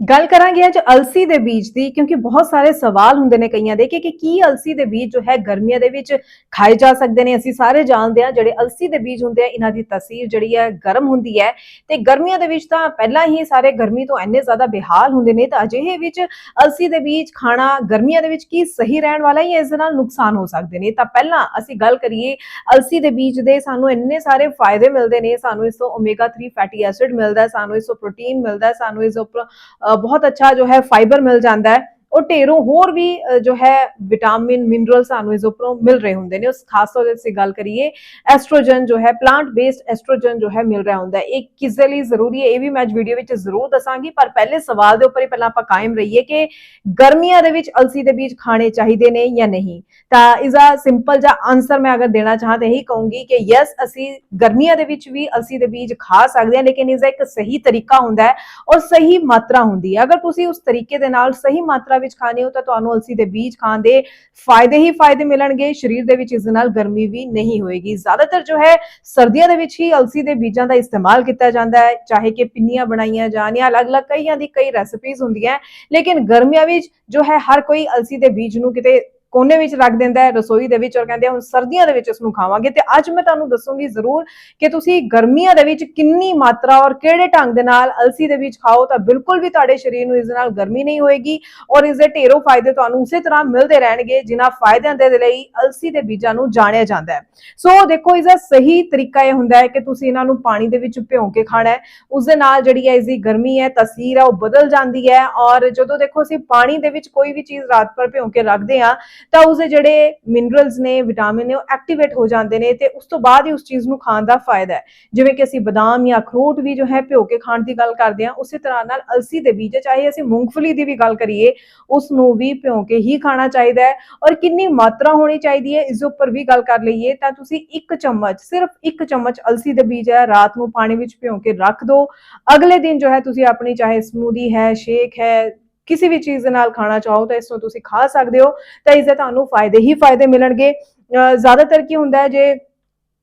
ਗੱਲ ਕਰਾਂਗੇ ਅੱਜ ਅਲਸੀ ਦੇ ਬੀਜ ਦੀ, ਕਿਉਂਕਿ ਬਹੁਤ ਸਾਰੇ ਸਵਾਲ ਹੁੰਦੇ ਨੇ ਕਈਆਂ ਦੇ ਕਿ ਕਿ ਕੀ ਅਲਸੀ ਦੇ ਬੀਜ ਜੋ ਹੈ ਗਰਮੀਆਂ ਦੇ ਵਿੱਚ ਖਾਏ ਜਾ ਸਕਦੇ ਨੇ। ਅਸੀਂ ਸਾਰੇ ਜਾਣਦੇ ਹਾਂ ਜਿਹੜੇ ਅਲਸੀ ਦੇ ਬੀਜ ਹੁੰਦੇ ਆ, ਇਹਨਾਂ ਦੀ ਤਸੀਰ ਜਿਹੜੀ ਹੈ ਗਰਮ ਹੁੰਦੀ ਹੈ। ਤੇ ਗਰਮੀਆਂ ਦੇ ਵਿੱਚ ਤਾਂ ਪਹਿਲਾਂ ਹੀ ਸਾਰੇ ਗਰਮੀ ਤੋਂ ਇੰਨੇ ਜ਼ਿਆਦਾ ਬੇਹਾਲ ਹੁੰਦੇ ਨੇ, ਤਾਂ ਅਜਿਹੇ ਵਿੱਚ ਅਲਸੀ ਦੇ ਬੀਜ ਖਾਣਾ ਗਰਮੀਆਂ ਦੇ ਵਿੱਚ ਕੀ ਸਹੀ ਰਹਿਣ ਵਾਲਾ ਹੈ ਜਾਂ ਇਸ ਦੇ ਨਾਲ ਨੁਕਸਾਨ ਹੋ ਸਕਦੇ ਨੇ? ਤਾਂ ਪਹਿਲਾਂ ਅਸੀਂ ਗੱਲ ਕਰੀਏ ਅਲਸੀ ਦੇ ਬੀਜ ਦੇ, ਸਾਨੂੰ ਇੰਨੇ ਸਾਰੇ ਫਾਇਦੇ ਮਿਲਦੇ ਨੇ, ਸਾਨੂੰ ਇਸ ਤੋਂ ਓਮੇਗਾ 3 ਫੈਟੀ ਐਸਿਡ ਮਿਲਦਾ ਸਾਨੂੰ ਇਸ ਤੋਂ ਪ੍ਰੋਟੀਨ ਮਿਲਦਾ ਸਾਨੂੰ ਇਸ ਤੋਂ ਅ, ਬਹੁਤ ਅੱਛਾ ਜੋ ਹੈ ਫਾਈਬਰ ਮਿਲ ਜਾਂਦਾ ਹੈ। ਔਰ ਢੇਰੋਂ ਹੋਰ ਵੀ ਅ, ਜੋ ਹੈ ਵਿਟਾਮਿਨ ਮਿਨਰਲ ਸਾਨੂੰ ਇਸ ਉੱਪਰੋਂ ਮਿਲ ਰਹੇ ਹੁੰਦੇ ਨੇ। ਉਸ ਖਾਸ ਤੌਰ ਤੇ ਅਸੀਂ ਗੱਲ ਕਰੀਏ ਐਸਟ੍ਰੋਜਨ ਜੋ ਹੈ ਪਲਾਂਟ ਬੇਸਡ ਐਸਟ੍ਰੋਜਨ ਜੋ ਹੈ ਮਿਲ ਰਿਹਾ ਹੁੰਦਾ ਹੈ। ਇਹ ਕਿਸ ਦੇ ਲਈ ਜ਼ਰੂਰੀ ਹੈ ਇਹ ਵੀ ਮੈਂ ਅੱਜ ਵੀਡੀਓ ਵਿੱਚ ਜ਼ਰੂਰ ਦੱਸਾਂਗੀ। ਪਰ ਪਹਿਲੇ ਸਵਾਲ ਦੇ ਉੱਪਰ ਹੀ ਪਹਿਲਾਂ ਆਪਾਂ ਕਾਇਮ ਰਹੀਏ ਕਿ ਗਰਮੀਆਂ ਦੇ ਵਿੱਚ ਅਲਸੀ ਦੇ ਬੀਜ ਖਾਣੇ ਚਾਹੀਦੇ ਨੇ ਜਾਂ ਨਹੀਂ? ਤਾਂ ਇਸ ਦਾ ਸਿੰਪਲ ਜਿਹਾ ਆਨਸਰ ਮੈਂ ਅਗਰ ਦੇਣਾ ਚਾਹਾਂ ਤਾਂ ਇਹੀ ਕਹੂੰਗੀ ਕਿ ਯੈਸ ਅਸੀਂ ਗਰਮੀਆਂ ਦੇ ਵਿੱਚ ਵੀ ਅਲਸੀ ਦੇ ਬੀਜ ਖਾ ਸਕਦੇ ਹਾਂ ਲੇਕਿਨ ਇਸ ਦਾ ਇੱਕ ਸਹੀ ਤਰੀਕਾ ਹੁੰਦਾ ਹੈ ਔਰ ਸਹੀ ਮਾਤਰਾ ਹੁੰਦੀ ਹੈ। ਅਗਰ ਤੁਸੀਂ ਉਸ ਤਰੀਕੇ ਦੇ ਨਾਲ ਸਹੀ ਮਾਤਰਾ ਵਿੱਚ ਖਾਣੇ ਹੋ ਤਾਂ ਤੁਹਾਨੂੰ ਅਲਸੀ ਦੇ ਬੀਜ ਖਾਣ ਦੇ ਫਾਇਦੇ ਹੀ ਫਾਇਦੇ ਮਿਲਣਗੇ। ਸਰੀਰ ਦੇ ਵਿੱਚ ਇਸ ਨਾਲ ਗਰਮੀ ਵੀ ਨਹੀਂ ਹੋਏਗੀ। ਜ਼ਿਆਦਾਤਰ ਜੋ ਹੈ, ਸਰਦੀਆਂ ਦੇ ਵਿੱਚ ਹੀ ਅਲਸੀ ਦੇ ਬੀਜਾਂ ਦਾ ਇਸਤੇਮਾਲ ਕੀਤਾ ਜਾਂਦਾ ਹੈ। ਚਾਹੇ ਕਿ ਪਿੰਨੀਆਂ ਬਣਾਈਆਂ ਜਾਣ ਜਾਂ ਅਲੱਗ-ਅਲੱਗ ਕਈਆਂ ਦੀ ਕਈ ਰੈਸਪੀਜ਼ ਹੁੰਦੀਆਂ ਲੇਕਿਨ ਗਰਮੀਆਂ ਵਿੱਚ ਜੋ ਹੈ, ਹਰ ਕੋਈ ਅਲਸੀ ਦੇ ਬੀਜ ਨੂੰ ਕਿਤੇ ਕੋਨੇ ਵਿੱਚ ਰੱਖ ਦਿੰਦਾ ਹੈ, ਰਸੋਈ ਦੇ ਵਿੱਚ ਔਰ ਕਹਿੰਦੇ ਹੁਣ ਸਰਦੀਆਂ ਦੇ ਵਿੱਚ ਇਸ ਨੂੰ ਖਾਵਾਂਗੇ। ਤੇ ਅੱਜ ਮੈਂ ਤੁਹਾਨੂੰ ਦੱਸੂੰਗੀ ਜ਼ਰੂਰ ਕਿ ਤੁਸੀਂ ਗਰਮੀਆਂ ਦੇ ਵਿੱਚ ਕਿੰਨੀ ਮਾਤਰਾ ਔਰ ਕਿਹੜੇ ਢੰਗ ਦੇ ਨਾਲ ਅਲਸੀ ਦੇ ਬੀਜ ਖਾਓ ਤਾਂ ਬਿਲਕੁਲ ਵੀ ਤੁਹਾਡੇ ਸਰੀਰ ਨੂੰ ਇਸ ਦੇ ਨਾਲ ਗਰਮੀ ਨਹੀਂ ਹੋਏਗੀ ਔਰ ਇਸ ਦੇ ਢੇਰੋਂ ਫਾਇਦੇ ਤੁਹਾਨੂੰ ਉਸੇ ਤਰ੍ਹਾਂ ਮਿਲਦੇ ਰਹਿਣਗੇ ਜਿਨ੍ਹਾਂ ਫਾਇਦਿਆਂ ਦੇ ਲਈ ਅਲਸੀ ਦੇ ਬੀਜਾਂ ਨੂੰ ਜਾਣਿਆ ਜਾਂਦਾ ਹੈ। ਸੋ ਦੇਖੋ, ਇਸ ਦਾ ਸਹੀ ਤਰੀਕਾ ਇਹ ਹੁੰਦਾ ਹੈ ਕਿ ਤੁਸੀਂ ਇਹਨਾਂ ਨੂੰ ਪਾਣੀ ਦੇ ਵਿੱਚ ਭਿਉਂ ਕੇ ਖਾਣਾ ਹੈ। ਉਸ ਦੇ ਨਾਲ ਜਿਹੜੀ ਹੈ, ਇਸ ਦੀ ਗਰਮੀ ਹੈ, ਤਸੀਰ ਹੈ, ਉਹ ਬਦਲ ਜਾਂਦੀ ਹੈ ਔਰ ਜਦੋਂ ਦੇਖੋ ਅਸੀਂ ਪਾਣੀ ਦੇ ਵਿੱਚ ਕੋਈ ਵੀ ਚੀਜ਼ ਰਾਤ ਭਰ ਭਿਉਂ ਕੇ ਰੱਖਦੇ ਹਾਂ ਤਾਂ ਉਸਦੇ ਜਿਹੜੇ ਮਿਨਰਲਸ ਨੇ ਵਿਟਾਮਿਨ ਨੇ, ਉਹ ਐਕਟੀਵੇਟ ਹੋ ਜਾਂਦੇ ਨੇ ਤੇ ਉਸ ਤੋਂ ਬਾਅਦ ਹੀ ਉਸ ਚੀਜ਼ ਨੂੰ ਖਾਣ ਦਾ ਫਾਇਦਾ ਹੈ। ਜਿਵੇਂ ਕਿ ਅਸੀਂ ਬਦਾਮ ਜਾਂ ਅਖਰੋਟ ਵੀ ਜੋ ਹੈ ਭਿਓ ਕੇ ਖਾਣ ਦੀ ਗੱਲ ਕਰਦੇ ਹਾਂ, ਉਸੇ ਤਰ੍ਹਾਂ ਨਾਲ ਅਲਸੀ ਦੇ ਬੀਜ ਚਾਹੇ ਅਸੀਂ ਮੂੰਗਫਲੀ ਦੀ ਵੀ ਗੱਲ ਕਰੀਏ, ਉਸ ਨੂੰ ਵੀ ਭਿਓ ਕੇ ਹੀ ਖਾਣਾ ਚਾਹੀਦਾ ਹੈ ਔਰ ਕਿੰਨੀ ਮਾਤਰਾ ਹੋਣੀ ਚਾਹੀਦੀ ਹੈ, ਇਸ ਉੱਪਰ ਵੀ ਗੱਲ ਕਰ ਲਈਏ ਤਾਂ ਤੁਸੀਂ ਇੱਕ ਚਮਚ, ਸਿਰਫ ਇੱਕ ਚਮਚ ਅਲਸੀ ਦੇ ਬੀਜ ਹੈ, ਰਾਤ ਨੂੰ ਪਾਣੀ ਵਿੱਚ ਭਿਓ ਕੇ ਰੱਖ ਦਿਓ। ਅਗਲੇ ਦਿਨ ਜੋ ਹੈ ਤੁਸੀਂ ਆਪਣੀ ਚਾਹੇ ਸਮੂਦੀ ਹੈ ਸ਼ੇਕ ਹੈ ਕਿਸੇ ਵੀ ਚੀਜ਼ ਦੇ ਨਾਲ ਖਾਣਾ ਚਾਹੋ ਤਾਂ ਇਸ ਨੂੰ ਤੁਸੀਂ ਖਾ ਸਕਦੇ ਹੋ ਤਾਂ ਇਸ ਦੇ ਤੁਹਾਨੂੰ ਫਾਇਦੇ ਹੀ ਫਾਇਦੇ ਮਿਲਣਗੇ। ਅਹ ਜ਼ਿਆਦਾਤਰ ਕੀ ਹੁੰਦਾ ਹੈ ਜੇ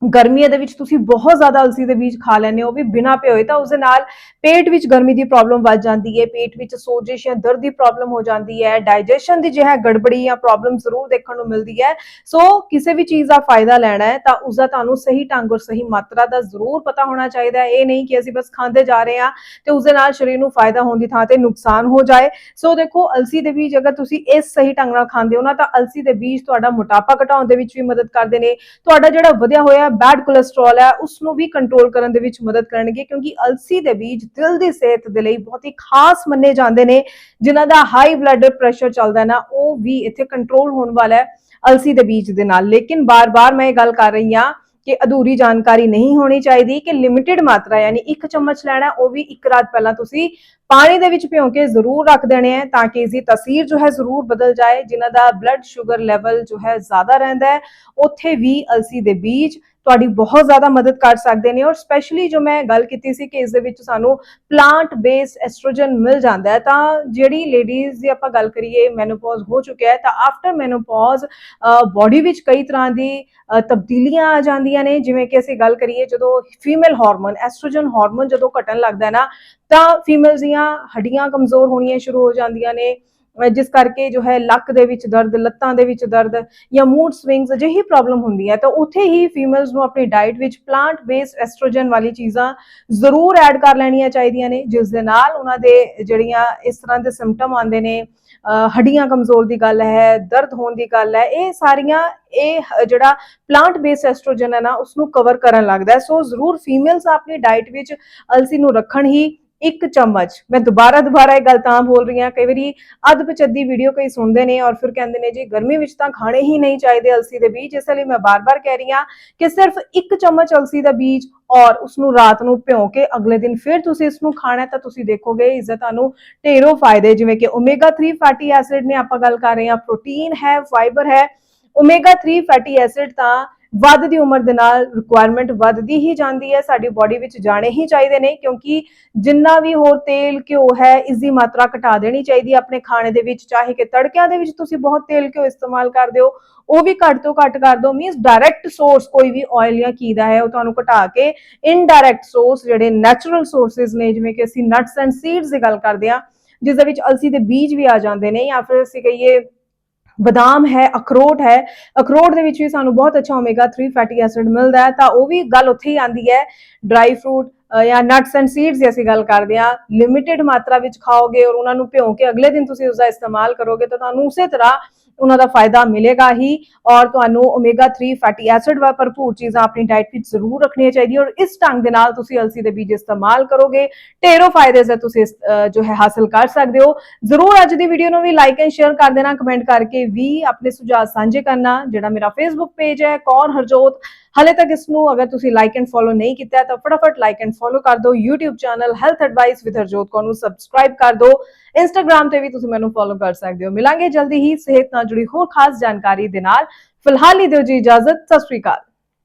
ਗਰਮੀਆਂ ਦੇ ਵਿੱਚ ਤੁਸੀਂ ਬਹੁਤ ਜ਼ਿਆਦਾ ਅਲਸੀ ਦੇ ਬੀਜ ਖਾ ਲੈਂਦੇ ਹੋ, ਉਹ ਵੀ ਬਿਨਾਂ ਭਿਓਏ ਤਾਂ ਉਸ ਦੇ ਨਾਲ ਪੇਟ ਵਿੱਚ ਗਰਮੀ ਦੀ ਪ੍ਰੋਬਲਮ ਵੱਧ ਜਾਂਦੀ ਹੈ, ਪੇਟ ਵਿੱਚ ਸੋਜਿਸ਼ ਜਾਂ ਦਰਦ ਦੀ ਪ੍ਰੋਬਲਮ ਹੋ ਜਾਂਦੀ ਹੈ ਡਾਈਜੈਸ਼ਨ ਦੀ ਜੋ ਗੜਬੜੀ ਜਾਂ ਪ੍ਰੋਬਲਮ ਜ਼ਰੂਰ ਦੇਖਣ ਨੂੰ ਮਿਲਦੀ ਹੈ। ਸੋ ਕਿਸੇ ਵੀ ਚੀਜ਼ ਦਾ ਫਾਇਦਾ ਲੈਣਾ ਹੈ, ਤਾਂ ਉਸ ਦਾ ਤੁਹਾਨੂੰ ਸਹੀ ਢੰਗ ਔਰ ਸਹੀ ਮਾਤਰਾ ਦਾ ਜ਼ਰੂਰ ਪਤਾ ਹੋਣਾ ਚਾਹੀਦਾ ਹੈ। ਇਹ ਨਹੀਂ ਕਿ ਅਸੀਂ ਬਸ ਖਾਂਦੇ ਜਾ ਰਹੇ ਹਾਂ ਤੇ ਉਸ ਦੇ ਨਾਲ ਸਰੀਰ ਨੂੰ ਫਾਇਦਾ ਹੋਣ ਦੀ ਥਾਂ ਤੇ ਨੁਕਸਾਨ ਹੋ ਜਾਏ। ਸੋ ਦੇਖੋ, ਅਲਸੀ ਦੇ ਬੀਜ ਅਗਰ ਤੁਸੀਂ ਇਸ ਸਹੀ ਢੰਗ ਨਾਲ ਖਾਂਦੇ ਹੋ ਨਾ, ਤਾਂ ਅਲਸੀ ਦੇ ਬੀਜ ਤੁਹਾਡਾ ਮੋਟਾਪਾ ਘਟਾਉਣ ਦੇ ਵਿੱਚ ਵੀ ਮਦਦ ਕਰਦੇ ਨੇ। ਤੁਹਾਡਾ ਜਿਹੜਾ ਵਧਿਆ ਹੋਇਆ ਬੈਡ ਕੋਲੇਸਟ੍ਰੋਲ ਹੈ ਉਸ ਨੂੰ ਵੀ ਕੰਟਰੋਲ ਕਰਨ ਦੇ ਵਿੱਚ ਮਦਦ ਕਰਨਗੇ ਕਿਉਂਕਿ ਅਲਸੀ ਦੇ ਬੀਜ ਦਿਲ ਦੀ ਸਿਹਤ ਦੇ ਲਈ ਬਹੁਤ ਹੀ ਖਾਸ ਮੰਨੇ ਜਾਂਦੇ ਨੇ, ਜਿਨ੍ਹਾਂ ਦਾ ਹਾਈ ਬਲੱਡ ਪ੍ਰੈਸ਼ਰ ਚੱਲਦਾ ਨਾ, ਉਹ ਵੀ ਇੱਥੇ ਕੰਟਰੋਲ ਹੋਣ ਵਾਲਾ ਹੈ ਅਲਸੀ ਦੇ ਬੀਜ ਦੇ ਨਾਲ। ਲੇਕਿਨ ਬਾਰ-ਬਾਰ ਮੈਂ ਇਹ ਗੱਲ ਕਰ ਰਹੀ ਹਾਂ ਕਿ ਅਧੂਰੀ ਜਾਣਕਾਰੀ ਨਹੀਂ ਹੋਣੀ ਚਾਹੀਦੀ ਕਿ ਲਿਮਿਟਿਡ ਮਾਤਰਾ, ਯਾਨੀ ਇੱਕ ਚਮਚ ਲੈਣਾ, ਉਹ ਵੀ ਇੱਕ ਰਾਤ ਪਹਿਲਾਂ ਤੁਸੀਂ ਪਾਣੀ ਦੇ ਵਿੱਚ ਭਿਉਂ ਕੇ ਜ਼ਰੂਰ ਰੱਖ ਦੇਣੇ ਹੈ ਤਾਂ ਕਿ ਇਸ ਦੀ ਤਸੀਰ ਜੋ ਹੈ ਜ਼ਰੂਰ ਬਦਲ ਜਾਏ, ਜਿਨ੍ਹਾਂ ਦਾ ਬਲੱਡ ਸ਼ੂਗਰ ਲੈਵਲ ਜੋ ਹੈ ਜ਼ਿਆਦਾ ਰਹਿੰਦਾ ਹੈ, ਉੱਥੇ ਵੀ ਅਲਸੀ ਦੇ ਬੀਜ ਤੁਹਾਡੀ ਬਹੁਤ ਜ਼ਿਆਦਾ ਮਦਦ ਕਰ ਸਕਦੇ ਨੇ ਔਰ ਸਪੈਸ਼ਲੀ ਜੋ ਮੈਂ ਗੱਲ ਕੀਤੀ ਸੀ ਕਿ ਇਸ ਦੇ ਵਿੱਚ ਸਾਨੂੰ ਪਲਾਂਟ ਬੇਸਡ ਐਸਟ੍ਰੋਜਨ ਮਿਲ ਜਾਂਦਾ ਹੈ, ਤਾਂ ਜਿਹੜੀ ਲੇਡੀਜ਼ ਦੀ ਆਪਾਂ ਗੱਲ ਕਰੀਏ ਮੈਨੋਪੌਜ਼ ਹੋ ਚੁੱਕਿਆ ਹੈ, ਤਾਂ ਆਫਟਰ ਮੈਨੋਪੌਜ਼ ਬਾਡੀ ਵਿੱਚ ਕਈ ਤਰ੍ਹਾਂ ਦੀ ਤਬਦੀਲੀਆਂ ਆ ਜਾਂਦੀਆਂ ਨੇ, ਜਿਵੇਂ ਕਿ ਅਸੀਂ ਗੱਲ ਕਰੀਏ ਜਦੋਂ ਫੀਮੇਲ ਹਾਰਮੋਨ ਐਸਟ੍ਰੋਜਨ ਹਾਰਮੋਨ ਜਦੋਂ ਘਟਣ ਲੱਗਦਾ ਹੈ ਨਾ, ਤਾਂ ਫੀਮੇਲਸ ਦੀਆਂ ਹੱਡੀਆਂ ਕਮਜ਼ੋਰ ਹੋਣੀਆਂ ਸ਼ੁਰੂ ਹੋ ਜਾਂਦੀਆਂ ਨੇ। ਜਿਸ ਕਰਕੇ ਜੋ ਹੈ ਲੱਕ ਦੇ ਵਿੱਚ ਦਰਦ, ਲੱਤਾਂ ਦੇ ਵਿੱਚ ਦਰਦ ਜਾਂ ਮੂਡ ਸਵਿੰਗਸ ਅਜਿਹੀ ਪ੍ਰੋਬਲਮ ਹੁੰਦੀ ਹੈ, ਤਾਂ ਉੱਥੇ ਹੀ ਫੀਮੇਲਸ ਨੂੰ ਆਪਣੀ ਡਾਈਟ ਵਿੱਚ ਪਲਾਂਟ ਬੇਸਡ ਐਸਟ੍ਰੋਜਨ ਵਾਲੀ ਚੀਜ਼ਾਂ ਜ਼ਰੂਰ ਐਡ ਕਰ ਲੈਣੀਆਂ ਚਾਹੀਦੀਆਂ ਨੇ, ਜਿਸ ਦੇ ਨਾਲ ਉਹਨਾਂ ਦੇ ਜਿਹੜੀਆਂ ਇਸ ਤਰ੍ਹਾਂ ਦੇ ਸਿੰਪਟਮ ਆਉਂਦੇ ਨੇ, ਅਹ ਹੱਡੀਆਂ ਕਮਜ਼ੋਰ ਦੀ ਗੱਲ ਹੈ, ਦਰਦ ਹੋਣ ਦੀ ਗੱਲ ਹੈ, ਇਹ ਸਾਰੀਆਂ, ਇਹ ਜਿਹੜਾ ਪਲਾਂਟ ਬੇਸਡ ਐਸਟ੍ਰੋਜਨ ਹੈ ਨਾ ਉਸ ਨੂੰ ਕਵਰ ਕਰਨ ਲੱਗਦਾ ਸੋ ਜ਼ਰੂਰ ਫੀਮੇਲਸ ਆਪਣੀ ਡਾਈਟ ਵਿੱਚ ਅਲਸੀ ਨੂੰ ਰੱਖਣ ਹੀ ਇੱਕ ਚਮਚ। ਮੈਂ ਦੁਬਾਰਾ ਦੁਬਾਰਾ ਇਹ ਗੱਲ ਤਾਂ ਬੋਲ ਰਹੀ ਹਾਂ, ਕਈ ਵਾਰੀ ਅੱਧ ਪਚੱਦੀ ਵੀਡੀਓ ਕਈ ਸੁਣਦੇ ਨੇ ਔਰ ਫਿਰ ਕਹਿੰਦੇ ਨੇ, ਜੀ ਗਰਮੀ ਵਿੱਚ ਤਾਂ ਖਾਣੇ ਹੀ ਨਹੀਂ ਚਾਹੀਦੇ ਅਲਸੀ ਦੇ ਬੀਜ। ਇਸ ਲਈ ਮੈਂ ਬਾਰ-ਬਾਰ ਕਹਿ ਰਹੀ ਹਾਂ ਕਿ ਸਿਰਫ ਇੱਕ ਚਮਚ ਅਲਸੀ ਦਾ ਬੀਜ ਔਰ ਉਸ ਨੂੰ ਰਾਤ ਨੂੰ ਭਿਉਂ ਕੇ ਅਗਲੇ ਦਿਨ ਫਿਰ ਤੁਸੀਂ ਇਸ ਨੂੰ ਖਾਣਾ ਤਾਂ ਤੁਸੀਂ ਦੇਖੋਗੇ, ਇਸ ਦਾ ਤੁਹਾਨੂੰ ਢੇਰੋਂ ਫਾਇਦੇ ਜਿਵੇਂ ਕਿ ਓਮੇਗਾ 3 ਫੈਟੀ ਐਸਿਡ ਨੇ ਆਪਾਂ ਗੱਲ ਕਰ ਰਹੇ ਹਾਂ ਪ੍ਰੋਟੀਨ ਹੈ ਫਾਈਬਰ ਹੈ। ਓਮੇਗਾ 3 ਫੈਟੀ ਐਸਿਡ ਤਾਂ ਵੱਧਦੀ ਉਮਰ ਦੇ ਨਾਲ ਰਿਕੁਆਇਰਮੈਂਟ ਵੱਧਦੀ ਹੀ ਜਾਂਦੀ ਹੈ, ਸਾਡੀ ਬਾਡੀ ਵਿੱਚ ਜਾਣੇ ਹੀ ਚਾਹੀਦੇ ਨੇ, ਕਿਉਂਕਿ ਜਿੰਨਾ ਵੀ ਹੋਰ ਤੇਲ, ਘਿਓ ਹੈ, ਇਸ ਦੀ ਮਾਤਰਾ ਘਟਾ ਦੇਣੀ ਚਾਹੀਦੀ ਹੈ ਆਪਣੇ ਖਾਣੇ ਦੇ ਵਿੱਚ, ਚਾਹੇ ਕਿ ਤੜਕਿਆਂ ਦੇ ਵਿੱਚ ਤੁਸੀਂ ਬਹੁਤ ਤੇਲ, ਘਿਓ ਇਸਤੇਮਾਲ ਕਰਦੇ ਹੋ, ਉਹ ਵੀ ਘੱਟ ਤੋਂ ਘੱਟ ਕਰ ਦਿਓ ਮੀਨਸ ਡਾਇਰੈਕਟ ਸੋਰਸ ਕੋਈ ਵੀ ਆਇਲ ਜਾਂ ਘੀ ਦਾ ਹੈ, ਉਹ ਤੁਹਾਨੂੰ ਘਟਾ ਕੇ ਇਨਡਾਇਰੈਕਟ ਸੋਰਸ ਜਿਹੜੇ ਨੈਚੁਰਲ ਸੋਰਸਸ ਨੇ, ਜਿਵੇਂ ਕਿ ਅਸੀਂ ਨਟਸ ਐਂਡ ਸੀਡਸ ਦੀ ਗੱਲ ਕਰਦੇ ਹਾਂ, ਜਿਸ ਦੇ ਵਿੱਚ ਅਲਸੀ ਦੇ ਬੀਜ ਵੀ ਆ ਜਾਂਦੇ ਨੇ ਜਾਂ ਫਿਰ ਅਸੀਂ ਕਹੀਏ ਬਦਾਮ ਹੈ, ਅਖਰੋਟ ਹੈ। ਅਖਰੋਟ ਦੇ ਵਿੱਚ ਵੀ ਸਾਨੂੰ ਬਹੁਤ ਅੱਛਾ ਓਮੇਗਾ 3 ਫੈਟੀ ਐਸਿਡ ਮਿਲਦਾ ਹੈ। ਤਾਂ ਉਹ ਵੀ ਗੱਲ ਉੱਥੇ ਹੀ ਆਂਦੀ ਹੈ ਡਰਾਈ ਫਰੂਟ ਜਾਂ ਨਟਸ ਐਂਡ ਸੀਡਸ ਦੀ ਅਸੀਂ ਗੱਲ ਕਰਦੇ ਹਾਂ। ਲਿਮਿਟਿਡ ਮਾਤਰਾ ਵਿੱਚ ਖਾਓਗੇ ਔਰ ਉਹਨਾਂ ਨੂੰ ਭਿਓ ਕੇ ਅਗਲੇ ਦਿਨ ਤੁਸੀਂ ਉਸ ਦਾ ਇਸਤੇਮਾਲ ਕਰੋਗੇ ਤਾਂ ਤੁਹਾਨੂੰ ਉਸੇ ਤਰ੍ਹਾਂ ਉਹਨਾਂ ਦਾ ਫਾਇਦਾ ਮਿਲੇਗਾ ਹੀ ਔਰ ਤੁਹਾਨੂੰ ਓਮੇਗਾ 3 ਫੈਟੀ ਐਸਿਡ ਵਾ ਭਰਪੂਰ ਚੀਜ਼ਾਂ ਆਪਣੀ ਡਾਈਟ ਵਿੱਚ ਜ਼ਰੂਰ ਰੱਖਣੀਆਂ ਚਾਹੀਦੀਆਂ ਔਰ ਇਸ ਢੰਗ ਦੇ ਨਾਲ ਤੁਸੀਂ ਅਲਸੀ ਦੇ ਬੀਜ ਇਸਤੇਮਾਲ ਕਰੋਗੇ, ਢੇਰੋਂ ਫਾਇਦੇ ਸੇ ਤੁਸੀਂ ਜੋ ਹੈ ਹਾਸਲ ਕਰ ਸਕਦੇ ਹੋ। ਜ਼ਰੂਰ ਅੱਜ ਦੀ ਵੀਡੀਓ ਨੂੰ ਵੀ ਲਾਈਕ ਐਂਡ ਸ਼ੇਅਰ ਕਰ ਦੇਣਾ ਕਮੈਂਟ ਕਰਕੇ ਵੀ ਆਪਣੇ ਸੁਝਾਅ ਸਾਂਝੇ ਕਰਨਾ, ਜਿਹੜਾ ਮੇਰਾ ਫੇਸਬੁੱਕ ਪੇਜ ਹੈ ਕੌਰ ਹਰਜੋਤ? ਹਲੇ ਤੱਕ ਇਸ ਨੂੰ ਅਗਰ ਤੁਸੀਂ ਲਾਈਕ ਐਂਡ ਫੋਲੋ ਨਹੀਂ ਕੀਤਾ, ਤਾਂ ਫਟਾਫਟ ਲਾਈਕ ਐਂਡ ਫੋਲੋ ਕਰ ਦਿਓ। YouTube channel health advice with Harjot Kaur ਨੂੰ ਸਬਸਕ੍ਰਾਈਬ ਕਰ ਦਿਓ। Instagram ਤੇ ਵੀ ਤੁਸੀਂ ਮੈਨੂੰ ਫੋਲੋ ਕਰ ਸਕਦੇ ਹੋ। ਮਿਲਾਂਗੇ ਜਲਦੀ ਹੀ ਸਿਹਤ ਨਾਲ ਜੁੜੀ ਹੋਰ ਖਾਸ ਜਾਣਕਾਰੀ ਦੇ ਨਾਲ। ਫਿਲਹਾਲ ਹੀ ਦਿਓ ਜੀ ਇਜਾਜ਼ਤ। ਸਤਿ ਸ਼੍ਰੀ ਅਕਾਲ।